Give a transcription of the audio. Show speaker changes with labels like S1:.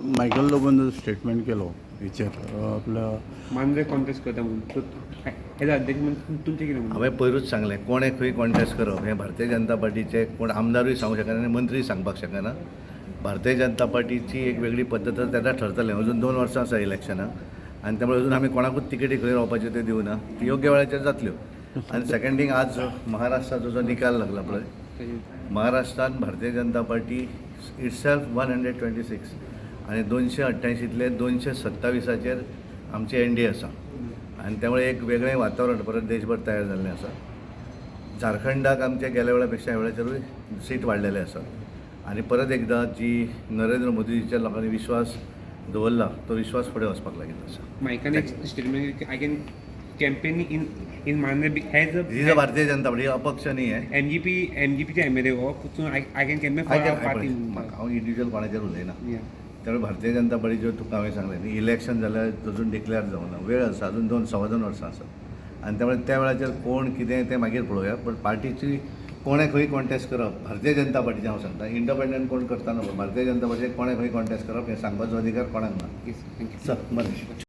S1: Michael low bun statement केलो हेचेर आपल्या
S2: Mandrem contest करता म्हणून. तुमचें कितें
S3: हांवें पयरूच सांगलें कोणें खंय कॉन्टेस्ट करप हें भारतीय जनता पार्टीचे कोण आमदारूय सांगूंक शकना आनी मंत्रीय सांगपाक शकना भारतीय जनता पार्टीची एक वेगळी पद्दत तेन्ना ठरतलें अजून दोन वर्सां आसा इलेक्शनाक आनी त्यामुळे अजून आमी कोणाकूच तिकेटी खंय रावपाच्यो त्यो दिवना ती योग्य वेळाचेर जातल्यो आनी सेकंड थींग आज महाराष्ट्राचो जो निकाल लागला पळय महाराष्ट्रात Bharatiya Janata party itself one hundred twenty six आनी दोनशे अठ्ठ्यायंशीतले दोनशे सत्तावीसाचेर आमचे एन डी आसा आनी त्यामुळे एक वेगळें वातावरण परत देशभर तयार जाल्लें आसा झारखंडाक आमचे गेल्या वेळा पेक्षा ह्या वेळाचेरूय सीट वाडलेले आसा आणि परत एकदा जी नरेंद्र मोदीच्या लोकांनी विश्वास दवरला तो विश्वास फुडें वचपाक लागिल्लो आसा
S2: मायकान statement I can campaign in in Mandrem has
S3: he जो भारतीय जनता पार्टी अपक्ष न्ही आहे.
S2: M G P M G पीचे एम एल ए हो आय कॅन कॅम्पेन
S3: हांव इंडिव्हिज्युअल कोणाचेर उलयना. त्यामुळे भारतीय जनता पार्टीच्यो तुका हांवें सांगलें न्ही इलेक्शन जाल्यार अजून डिक्लेअर जावना वेळ आसा अजून दोन सव्वा दोन वर्सां आसा आनी त्यामुळे त्या वेळाचेर कोण कितें तें मागीर पळोवया पण पार्टीची कोणें खंय कॉन्टेस्ट करप भारतीय जनता पार्टीचें हांव सांगता. इंडिपेंडंट कोण करता नको भारतीय जनता पार्टीचे कोणें खंय कॉन्टेस्ट करप हें सांगपाचो अधिकार कोणाक ना चल बरें